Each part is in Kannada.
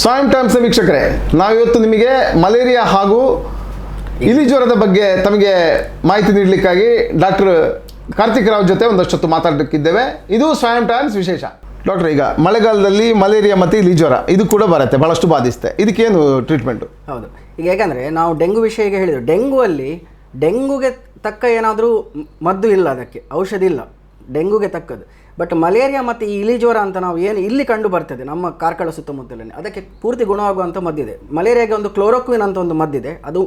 ಸಾಯಂ ಟೈಮ್ಸ್ ವೀಕ್ಷಕರೇ, ನಾವಿವತ್ತು ನಿಮಗೆ ಮಲೇರಿಯಾ ಹಾಗೂ ಇಲಿ ಜ್ವರದ ಬಗ್ಗೆ ತಮಗೆ ಮಾಹಿತಿ ನೀಡಲಿಕ್ಕಾಗಿ ಡಾಕ್ಟರ್ ಕಾರ್ತಿಕ್ ರಾವ್ ಜೊತೆ ಒಂದಷ್ಟೊತ್ತು ಮಾತಾಡಲಿಕ್ಕಿದ್ದೇವೆ. ಇದು ಸ್ವಯಂ ಟೈಮ್ಸ್ ವಿಶೇಷ. ಡಾಕ್ಟರ್, ಈಗ ಮಳೆಗಾಲದಲ್ಲಿ ಮಲೇರಿಯಾ ಮತ್ತು ಇಲಿ ಜ್ವರ, ಇದು ಕೂಡ ಬರುತ್ತೆ, ಬಹಳಷ್ಟು ಬಾಧಿಸುತ್ತೆ. ಇದಕ್ಕೇನು ಟ್ರೀಟ್ಮೆಂಟು ಹೌದು. ಈಗ ಯಾಕಂದರೆ ನಾವು ಡೆಂಗು ವಿಷಯಕ್ಕೆ ಹೇಳಿದ್ರು. ಡೆಂಗು ಅಲ್ಲಿ ಡೆಂಗುಗೆ ತಕ್ಕ ಏನಾದರೂ ಮದ್ದು ಇಲ್ಲ ಅದಕ್ಕೆ, ಔಷಧಿ ಇಲ್ಲ. ಡೆಂಗುಗೆ ತಕ್ಕದ್ದು. ಬಟ್ ಮಲೇರಿಯಾ ಮತ್ತು ಈ ಇಲಿ ಜ್ವರ ಅಂತ ನಾವು ಏನು ಇಲ್ಲಿ ಕಂಡು ಬರ್ತದೆ ನಮ್ಮ ಕಾರ್ಕಳ ಸುತ್ತಮುತ್ತಲೇ ಅದಕ್ಕೆ ಪೂರ್ತಿ ಗುಣವಾಗುವಂಥ ಮದ್ದಿದೆ ಮಲೇರಿಯಾಗೆ ಒಂದು ಕ್ಲೋರೋಕ್ವಿನ್ ಅಂತ ಒಂದು ಮದ್ದಿದೆ ಅದು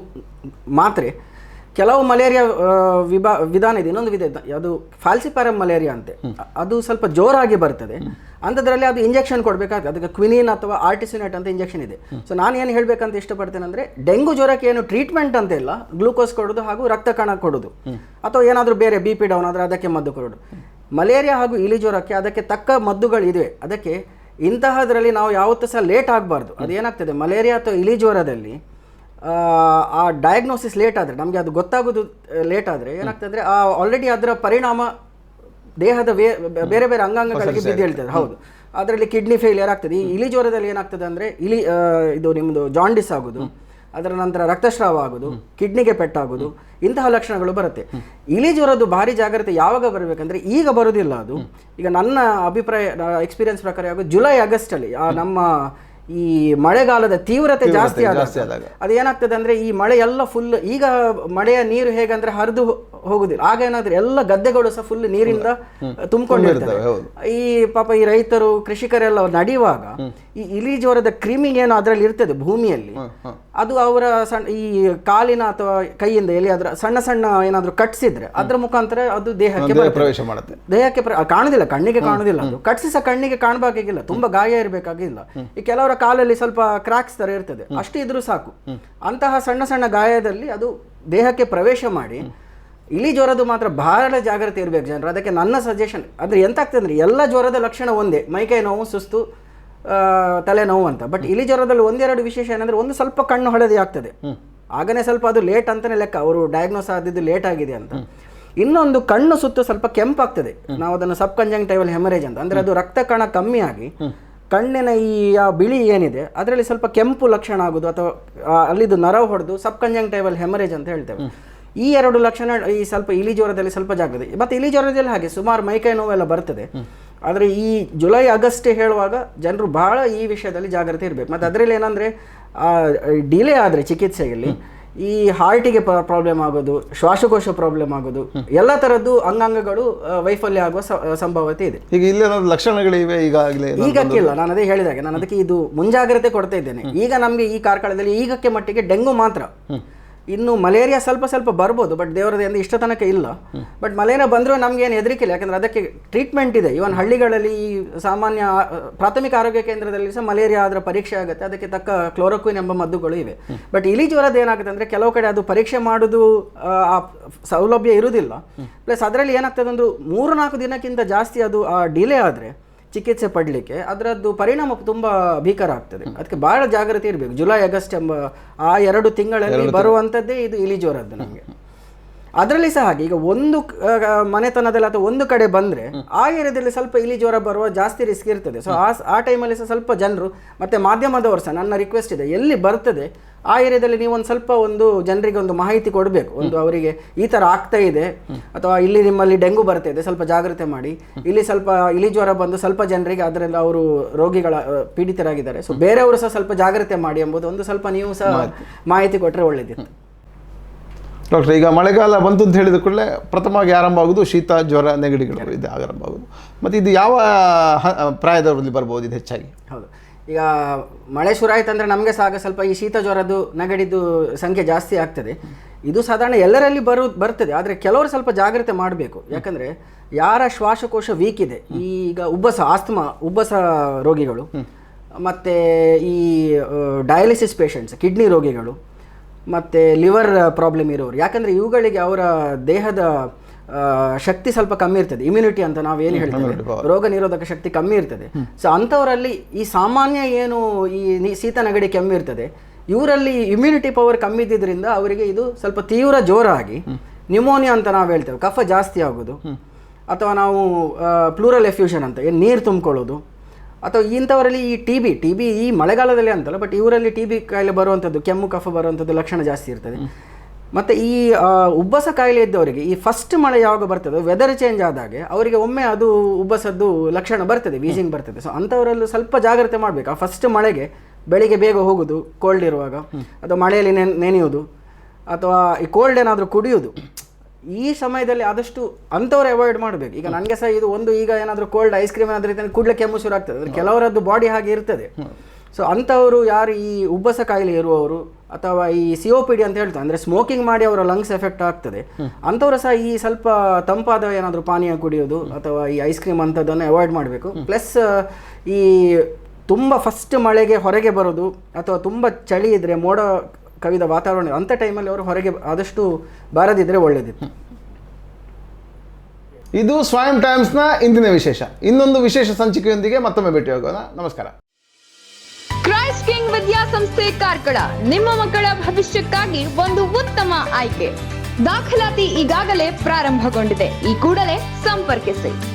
ಮಾತ್ರೆ. ಕೆಲವು ಮಲೇರಿಯಾ ವಿಭಾ ವಿಧಾನ ಇದೆ. ಇನ್ನೊಂದು ವಿಧ ಅದು ಫಾಲ್ಸಿಪ್ಯಾರಮ್ ಮಲೇರಿಯಾ ಅಂತೆ. ಅದು ಸ್ವಲ್ಪ ಜೋರಾಗಿ ಬರ್ತದೆ. ಅಂಥದ್ರಲ್ಲಿ ಅದು ಇಂಜೆಕ್ಷನ್ ಕೊಡಬೇಕಾಗ್ತದೆ. ಅದಕ್ಕೆ ಕ್ವಿನಿನ್ ಅಥವಾ ಆರ್ಟಿಸಿನೇಟ್ ಅಂತ ಇಂಜೆಕ್ಷನ್ ಇದೆ. ಸೊ ನಾನು ಏನು ಹೇಳಬೇಕಂತ ಇಷ್ಟಪಡ್ತೇನೆ ಅಂದರೆ ಡೆಂಗು ಜ್ವರಕ್ಕೆ ಏನು ಟ್ರೀಟ್ಮೆಂಟ್ ಅಂತ ಇಲ್ಲ. ಗ್ಲೂಕೋಸ್ ಕೊಡೋದು ಹಾಗೂ ರಕ್ತ ಕಣ ಕೊಡೋದು. ಅಥವಾ ಏನಾದರೂ ಬೇರೆ ಬಿ ಪಿ ಡೌನ್ ಆದರೆ ಅದಕ್ಕೆ ಮದ್ದು ಕೊಡೋದು. ಮಲೇರಿಯಾ ಹಾಗೂ ಇಲಿ ಜ್ವರಕ್ಕೆ ಅದಕ್ಕೆ ತಕ್ಕ ಮದ್ದುಗಳಿವೆ ಅದಕ್ಕೆ ಇಂತಹದರಲ್ಲಿ ನಾವು ಯಾವತ್ತೂ ಸಹ ಲೇಟ್ ಆಗಬಾರ್ದು. ಅದೇನಾಗ್ತದೆ? ಮಲೇರಿಯಾ ಅಥವಾ ಇಲಿ ಜ್ವರದಲ್ಲಿ ಆ, ಆ ಡಯಾಗ್ನೋಸಿಸ್ ಲೇಟ್ ಆದರೆ ನಮಗೆ ಅದು ಗೊತ್ತಾಗೋದು ಲೇಟ್ ಆದರೆ ಏನಾಗ್ತದೆ ಆ ಆಲ್ರೆಡಿ ಅದರ ಪರಿಣಾಮ ದೇಹದ ವೇ- ಬೇರೆ ಬೇರೆ ಅಂಗಾಂಗಗಳಿಗೆ ಬಿದ್ದು ಹೇಳ್ತದೆ. ಹೌದು. ಅದರಲ್ಲಿ ಕಿಡ್ನಿ ಫೇಲಿಯರ್ ಆಗ್ತದೆ. ಈ ಇಲಿ ಜ್ವರದಲ್ಲಿ ಏನಾಗ್ತದೆ ಅಂದರೆ ಇಲಿ ಇದು ನಿಮ್ಮದು ಜಾಂಡಿಸ್ ಆಗೋದು. ಅದರ ನಂತರ ರಕ್ತಸ್ರಾವ ಆಗೋದು ಕಿಡ್ನಿಗೆ ಪೆಟ್ಟಾಗೋದು ಇಂತಹ ಲಕ್ಷಣಗಳು ಬರುತ್ತೆ. ಇಲಿ ಜ್ವರದ್ದು ಭಾರಿ ಜಾಗ್ರತೆ ಯಾವಾಗ ಬರಬೇಕಂದ್ರೆ ಈಗ ಬರೋದಿಲ್ಲ ಅದು. ಈಗ ನನ್ನ ಅಭಿಪ್ರಾಯ ಎಕ್ಸ್ಪೀರಿಯನ್ಸ್ ಪ್ರಕಾರ ಆಗೋದು ಜುಲೈ ಆಗಸ್ಟಲ್ಲಿ ಆ ನಮ್ಮ ಈ ಮಳೆಗಾಲದ ತೀವ್ರತೆ ಜಾಸ್ತಿ ಆದಾಗ. ಅದು ಏನಾಗ್ತದೆ ಅಂದ್ರೆ ಈ ಮಳೆ ಎಲ್ಲ ಫುಲ್ ಈಗ ಮಳೆಯ ನೀರು ಹೇಗಂದ್ರೆ ಹರಿದು ಹೋಗುದಿಲ್ಲ. ಆಗ ಏನಾದ್ರೆ ಎಲ್ಲ ಗದ್ದೆಗಳು ಸಹ ಫುಲ್ ನೀರಿಂದ ತುಂಬಿಕೊಂಡಿರ್ತವೆ. ಈ ಪಾಪ ಈ ರೈತರು ಕೃಷಿಕರೆಲ್ಲ ನಡೆಯುವಾಗ ಈ ಇಲಿ ಜ್ವರದ ಕ್ರಿಮಿ ಏನು ಅದರಲ್ಲಿ ಇರ್ತದೆ ಭೂಮಿಯಲ್ಲಿ. ಅದು ಅವರ ಸಣ್ಣ ಈ ಕಾಲಿನ ಅಥವಾ ಕೈಯಿಂದ ಎಲ್ಲಿ ಅದರ ಸಣ್ಣ ಸಣ್ಣ ಏನಾದ್ರೂ ಕಟ್ಸಿದ್ರೆ ಅದ್ರ ಮುಖಾಂತರ ಅದು ದೇಹಕ್ಕೆ ಪ್ರವೇಶ ಮಾಡುತ್ತೆ. ದೇಹಕ್ಕೆ ಕಾಣುದಿಲ್ಲ ಕಣ್ಣಿಗೆ ಕಾಣುದಿಲ್ಲ ಅದು. ಕಟ್ಸಿಸ ಕಣ್ಣಿಗೆ ಕಾಣಬೇಕಾಗಿಲ್ಲ ತುಂಬಾ ಗಾಯ ಇರಬೇಕಾಗಿಲ್ಲ. ಈ ಕೆಲವರ ಕಾಲಲ್ಲಿ ಸ್ವಲ್ಪ ಕ್ರಾಕ್ಸ್ ತರ ಇರ್ತದೆ. ಅಷ್ಟು ಇದ್ರೂ ಸಾಕು. ಅಂತಹ ಸಣ್ಣ ಸಣ್ಣ ಗಾಯದಲ್ಲಿ ಅದು ದೇಹಕ್ಕೆ ಪ್ರವೇಶ ಮಾಡಿ ಇಲಿ ಜ್ವರದ್ದು ಮಾತ್ರ ಬಹಳ ಜಾಗ್ರತೆ ಇರಬೇಕು ಜನರು. ಅದಕ್ಕೆ ನನ್ನ ಸಜೆಷನ್ ಅಂದರೆ ಎಂತ ಆಗ್ತದೆ ಅಂದ್ರೆ ಎಲ್ಲ ಜ್ವರದ ಲಕ್ಷಣ ಒಂದೇ ಮೈಕೈ ನೋವು ಸುಸ್ತು ತಲೆನೋವು ಅಂತ. ಬಟ್ ಇಲಿ ಜ್ವರದಲ್ಲಿ ಒಂದೆರಡು ವಿಶೇಷ ಏನಂದರೆ ಒಂದು ಸ್ವಲ್ಪ ಕಣ್ಣು ಹೊಳೆದೇ ಆಗ್ತದೆ. ಆಗನೇ ಸ್ವಲ್ಪ ಅದು ಲೇಟ್ ಅಂತಲೇ ಲೆಕ್ಕ ಅವರು ಡಯಾಗ್ನೋಸ್ ಆದಿದ್ದು ಲೇಟ್ ಆಗಿದೆ ಅಂತ. ಇನ್ನೊಂದು ಕಣ್ಣು ಸುತ್ತು ಸ್ವಲ್ಪ ಕೆಂಪಾಗ್ತದೆ. ನಾವು ಅದನ್ನು ಸಬ್ ಕಂಜಂಕ್ಟೈವಲ್ ಹೆಮರೇಜ್ ಅಂತ. ಅಂದರೆ ಅದು ರಕ್ತ ಕಣ ಕಮ್ಮಿ ಆಗಿ ಕಣ್ಣಿನ ಈ ಆ ಬಿಳಿ ಏನಿದೆ ಅದರಲ್ಲಿ ಸ್ವಲ್ಪ ಕೆಂಪು ಲಕ್ಷಣ ಆಗೋದು ಅಥವಾ ಅಲ್ಲಿದು ನರ ಹೊಡೆದು ಸಬ್ ಕಂಜಂಕ್ಟೈವಲ್ ಹೆಮರೇಜ್ ಅಂತ ಹೇಳ್ತೇವೆ. ಈ ಎರಡು ಲಕ್ಷಣ ಈ ಸ್ವಲ್ಪ ಇಲಿ ಜ್ವರದಲ್ಲಿ ಸ್ವಲ್ಪ ಜಾಗ್ರತೆ ಮತ್ತೆ ಇಲಿ ಜ್ವರದಲ್ಲಿ ಹಾಗೆ ಸುಮಾರು ಮೈಕೈ ನೋವೆಲ್ಲ ಬರ್ತದೆ. ಆದರೆ ಈ ಜುಲೈ ಆಗಸ್ಟ್ ಹೇಳುವಾಗ ಜನರು ಬಹಳ ಈ ವಿಷಯದಲ್ಲಿ ಜಾಗ್ರತೆ ಇರಬೇಕು. ಮತ್ತು ಅದರಲ್ಲಿ ಏನಂದರೆ ಡಿಲೇ ಆದರೆ ಚಿಕಿತ್ಸೆಯಲ್ಲಿ ಈ ಹಾರ್ಟಿಗೆ ಪ್ರಾಬ್ಲಮ್ ಆಗೋದು ಶ್ವಾಸಕೋಶ ಪ್ರಾಬ್ಲಮ್ ಆಗೋದು ಎಲ್ಲ ಥರದ್ದು ಅಂಗಾಂಗಗಳು ವೈಫಲ್ಯ ಆಗುವ ಸಂಭವತೆ ಇದೆ. ಈಗ ಇಲ್ಲಿ ಲಕ್ಷಣಗಳಿವೆ ಈಗಾಗಲೇ ಈಗಕ್ಕಿಲ್ಲ ನಾನು ಅದೇ ಹೇಳಿದಾಗೆ. ನಾನು ಅದಕ್ಕೆ ಇದು ಮುಂಜಾಗ್ರತೆ ಕೊಡ್ತಾ ಇದ್ದೇನೆ. ಈಗ ನಮಗೆ ಈ ಕಾರ್ಕಳದಲ್ಲಿ ಈಗಕ್ಕೆ ಮಟ್ಟಿಗೆ ಡೆಂಗು ಮಾತ್ರ. ಇನ್ನು ಮಲೇರಿಯಾ ಸ್ವಲ್ಪ ಸ್ವಲ್ಪ ಬರ್ಬೋದು ಬಟ್ ದೇವರದಿಂದ ಇಷ್ಟ ತನಕ ಇಲ್ಲ. ಬಟ್ ಮಲೇರಿಯಾ ಬಂದರೂ ನಮ್ಗೆ ಏನು ಹೆದರಿಕಿಲ್ಲ ಯಾಕಂದ್ರೆ ಅದಕ್ಕೆ ಟ್ರೀಟ್ಮೆಂಟ್ ಇದೆ. ಇವನ್ ಹಳ್ಳಿಗಳಲ್ಲಿ ಈ ಸಾಮಾನ್ಯ ಪ್ರಾಥಮಿಕ ಆರೋಗ್ಯ ಕೇಂದ್ರದಲ್ಲಿ ಸಹ ಮಲೇರಿಯಾ ಅದರ ಪರೀಕ್ಷೆ ಆಗುತ್ತೆ. ಅದಕ್ಕೆ ತಕ್ಕ ಕ್ಲೋರೋಕ್ವಿನ್ ಎಂಬ ಮದ್ದುಗಳು ಇವೆ. ಬಟ್ ಇಲಿ ಜ್ವರದ ಏನಾಗುತ್ತೆ ಅಂದ್ರೆ ಕೆಲವು ಕಡೆ ಅದು ಪರೀಕ್ಷೆ ಮಾಡೋದು ಆ, ಆ ಸೌಲಭ್ಯ ಇರುವುದಿಲ್ಲ ಪ್ಲಸ್ ಅದರಲ್ಲಿ ಏನಾಗ್ತದೆ ಒಂದು ಮೂರು ನಾಲ್ಕು ದಿನಕ್ಕಿಂತ ಜಾಸ್ತಿ ಅದು ಡಿಲೇ ಆದರೆ ಚಿಕಿತ್ಸೆ ಪಡಲಿಕ್ಕೆ ಅದರದ್ದು ಪರಿಣಾಮ ತುಂಬ ಭೀಕರ ಆಗ್ತದೆ. ಅದಕ್ಕೆ ಬಹಳ ಜಾಗ್ರತೆ ಇರಬೇಕು. ಜುಲೈ ಆಗಸ್ಟ್ ಎಂಬ ಆ ಎರಡು ತಿಂಗಳಲ್ಲಿ ಬರುವಂಥದ್ದೇ ಇದು ಇಲಿ ಜ್ವರದ್ದು ನಮಗೆ. ಅದರಲ್ಲಿ ಸಹ ಹಾಗೆ. ಈಗ ಒಂದು ಮನೆತನದಲ್ಲಿ ಅಥವಾ ಒಂದು ಕಡೆ ಬಂದ್ರೆ ಆ ಏರಿಯಾದಲ್ಲಿ ಸ್ವಲ್ಪ ಇಲಿ ಜ್ವರ ಬರುವ ಜಾಸ್ತಿ ರಿಸ್ಕ್ ಇರ್ತದೆ. ಸೊ ಆ ಆ ಟೈಮಲ್ಲಿ ಸಹ ಸ್ವಲ್ಪ ಜನರು ಮತ್ತೆ ಮಾಧ್ಯಮದವರು ಸಹ ನನ್ನ ರಿಕ್ವೆಸ್ಟ್ ಇದೆ ಎಲ್ಲಿ ಬರ್ತದೆ ಆ ಏರಿಯಾದಲ್ಲಿ ನೀವು ಒಂದು ಸ್ವಲ್ಪ ಒಂದು ಜನರಿಗೆ ಒಂದು ಮಾಹಿತಿ ಕೊಡಬೇಕು. ಒಂದು ಅವರಿಗೆ ಈ ತರ ಆಗ್ತಾ ಇದೆ ಅಥವಾ ಇಲ್ಲಿ ನಿಮ್ಮಲ್ಲಿ ಡೆಂಗು ಬರ್ತಾ ಇದೆ ಸ್ವಲ್ಪ ಜಾಗ್ರತೆ ಮಾಡಿ. ಇಲ್ಲಿ ಸ್ವಲ್ಪ ಇಲಿ ಜ್ವರ ಬಂದು ಸ್ವಲ್ಪ ಜನರಿಗೆ ಅದರಲ್ಲಿ ಅವರು ರೋಗಿಗಳ ಪೀಡಿತರಾಗಿದ್ದಾರೆ. ಸೊ ಬೇರೆಯವರು ಸಹ ಸ್ವಲ್ಪ ಜಾಗ್ರತೆ ಮಾಡಿ ಎಂಬುದು ಒಂದು ಸ್ವಲ್ಪ ನೀವು ಸಹ ಮಾಹಿತಿ. ಕೊಟ್ಟರೆ ಒಳ್ಳೆಯದಿತ್ತು ಡಾಕ್ಟರ್ ಈಗ ಮಳೆಗಾಲ ಬಂತು ಅಂತ ಹೇಳಿದ ಕೂಡಲೇ ಪ್ರಥಮವಾಗಿ ಆರಂಭ ಆಗೋದು ಶೀತ ಜ್ವರ ನೆಗಡಿಗಳು ಇದು ಆರಂಭ ಆಗೋದು ಮತ್ತು ಇದು ಯಾವ ಪ್ರಾಯದವರಲ್ಲಿ ಬರ್ಬೋದು ಇದು ಹೆಚ್ಚಾಗಿ? ಹೌದು. ಈಗ ಮಳೆ ಶುರು ಆಯ್ತಂದ್ರೆ ಅಂದರೆ ನಮಗೆ ಸಹ ಆಗ ಸ್ವಲ್ಪ ಈ ಶೀತ ಜ್ವರದ್ದು ನೆಗಡಿದ್ದು ಸಂಖ್ಯೆ ಜಾಸ್ತಿ ಆಗ್ತದೆ. ಇದು ಸಾಧಾರಣ ಎಲ್ಲರಲ್ಲಿ ಬರು ಬರ್ತದೆ. ಆದರೆ ಕೆಲವರು ಸ್ವಲ್ಪ ಜಾಗ್ರತೆ ಮಾಡಬೇಕು. ಯಾಕಂದರೆ ಯಾರ ಶ್ವಾಸಕೋಶ ವೀಕ್ ಇದೆ ಈಗ ಉಬ್ಬಸ ಆಸ್ತಮಾ ಉಬ್ಬಸ ರೋಗಿಗಳು ಮತ್ತು ಈ ಡಯಾಲಿಸಿಸ್ ಪೇಷಂಟ್ಸ್ ಕಿಡ್ನಿ ರೋಗಿಗಳು ಮತ್ತು ಲಿವರ್ ಪ್ರಾಬ್ಲಮ್ ಇರೋರು. ಯಾಕಂದರೆ ಇವುಗಳಿಗೆ ಅವರ ದೇಹದ ಶಕ್ತಿ ಸ್ವಲ್ಪ ಕಮ್ಮಿ ಇರ್ತದೆ. ಇಮ್ಯುನಿಟಿ ಅಂತ ನಾವು ಏನು ಹೇಳ್ತೇವೆ? ರೋಗ ನಿರೋಧಕ ಶಕ್ತಿ ಕಮ್ಮಿ ಇರ್ತದೆ. ಸೊ ಅಂಥವರಲ್ಲಿ ಈ ಸಾಮಾನ್ಯ ಏನು ಈ ಶೀತ ನೆಗಡಿ ಕೆಮ್ಮು ಇರ್ತದೆ ಇವರಲ್ಲಿ ಇಮ್ಯುನಿಟಿ ಪವರ್ ಕಮ್ಮಿ ಇದ್ದಿದ್ದರಿಂದ ಅವರಿಗೆ ಇದು ಸ್ವಲ್ಪ ತೀವ್ರ ಜೋರಾಗಿ ನ್ಯುಮೋನಿಯಾ ಅಂತ ನಾವು ಹೇಳ್ತೇವೆ. ಕಫ ಜಾಸ್ತಿ ಆಗೋದು. ಅಥವಾ ನಾವು ಪ್ಲೂರಲ್ ಎಫ್ಯೂಷನ್ ಅಂತ ಏನು ನೀರು ತುಂಬಿಕೊಳ್ಳೋದು. ಅಥವಾ ಇಂಥವರಲ್ಲಿ ಈ ಟಿ ಬಿ ಟಿ ಬಿ ಈ ಮಳೆಗಾಲದಲ್ಲಿ ಅಂತಲ್ಲ ಬಟ್ ಇವರಲ್ಲಿ ಟಿ ಬಿ ಕಾಯಿಲೆ ಬರುವಂಥದ್ದು ಕೆಮ್ಮು ಕಫ ಬರುವಂಥದ್ದು ಲಕ್ಷಣ ಜಾಸ್ತಿ ಇರ್ತದೆ. ಮತ್ತು ಈ ಉಬ್ಬಸ ಕಾಯಿಲೆ ಇದ್ದವರಿಗೆ ಈ ಫಸ್ಟ್ ಮಳೆ ಯಾವಾಗ ಬರ್ತದೆ ವೆದರ್ ಚೇಂಜ್ ಆದಾಗೆ ಅವರಿಗೆ ಒಮ್ಮೆ ಅದು ಉಬ್ಬಸದ್ದು ಲಕ್ಷಣ ಬರ್ತದೆ ವೀಸಿಂಗ್ ಬರ್ತದೆ. ಸೊ ಅಂಥವರಲ್ಲೂ ಸ್ವಲ್ಪ ಜಾಗ್ರತೆ ಮಾಡಬೇಕು. ಆ ಫಸ್ಟ್ ಮಳೆಗೆ ಬೆಳಿಗ್ಗೆ ಬೇಗ ಹೋಗೋದು ಕೋಲ್ಡ್ ಇರುವಾಗ ಅಥವಾ ಮಳೆಯಲ್ಲಿ ನೆನೆಯೋದು ಅಥವಾ ಈ ಕೋಲ್ಡ್ ಏನಾದರೂ ಕುಡಿಯೋದು ಈ ಸಮಯದಲ್ಲಿ ಆದಷ್ಟು ಅಂಥವ್ರು ಅವಾಯ್ಡ್ ಮಾಡಬೇಕು. ಈಗ ನನಗೆ ಸಹ ಇದು ಒಂದು ಈಗ ಏನಾದರೂ ಕೋಲ್ಡ್ ಐಸ್ ಕ್ರೀಮ್ ಏನಾದರೂ ಇದ್ದರೆ ಕೂಡಲೇ ಕೆಮ್ಮು ಶುರು ಆಗ್ತದೆ. ಅಂದರೆ ಕೆಲವರದ್ದು ಬಾಡಿ ಹಾಗೆ ಇರ್ತದೆ. ಸೊ ಅಂಥವರು ಯಾರು ಈ ಉಬ್ಬಸ ಕಾಯಿಲೆ ಇರುವವರು ಅಥವಾ ಈ ಸಿ ಒ ಪಿ ಡಿ ಅಂತ ಹೇಳ್ತಾರೆ ಅಂದರೆ ಸ್ಮೋಕಿಂಗ್ ಮಾಡಿ ಅವರ ಲಂಗ್ಸ್ ಎಫೆಕ್ಟ್ ಆಗ್ತದೆ. ಅಂಥವ್ರು ಸಹ ಈ ಸ್ವಲ್ಪ ತಂಪಾದ ಏನಾದರೂ ಪಾನೀಯ ಕುಡಿಯೋದು ಅಥವಾ ಈ ಐಸ್ ಕ್ರೀಮ್ ಅಂಥದ್ದನ್ನು ಅವಾಯ್ಡ್ ಮಾಡಬೇಕು. ಪ್ಲಸ್ ಈ ತುಂಬ ಫಸ್ಟ್ ಮಳೆಗೆ ಹೊರಗೆ ಬರೋದು ಅಥವಾ ತುಂಬ ಚಳಿ ಇದ್ದರೆ ಮೋಡ ಕವಿದ ವಾತಾವರಣ ಅಂಥ ಟೈಮಲ್ಲಿ ಅವರು ಹೊರಗೆ ಆದಷ್ಟು ಬಾರದಿದ್ದರೆ ಒಳ್ಳೆಯದಿತ್ತು ಇದು ಸ್ವಯಂ ಟೈಮ್ಸ್ನ ಇಂದಿನ ವಿಶೇಷ. ಇನ್ನೊಂದು ವಿಶೇಷ ಸಂಚಿಕೆಯೊಂದಿಗೆ ಮತ್ತೊಮ್ಮೆ ಭೇಟಿ ಹೋಗೋಣ ನಮಸ್ಕಾರ. ಕ್ರೈಸ್ಟ್ ಕಿಂಗ್ ವಿದ್ಯಾಸಂಸ್ಥೆ ಕಾರ್ಕಳ. ನಿಮ್ಮ ಮಕ್ಕಳ ಭವಿಷ್ಯಕ್ಕಾಗಿ ಒಂದು ಉತ್ತಮ ಆಯ್ಕೆ. ದಾಖಲಾತಿ ಈಗಾಗಲೇ ಪ್ರಾರಂಭಗೊಂಡಿದೆ. ಈ ಕೂಡಲೇ ಸಂಪರ್ಕಿಸಿ.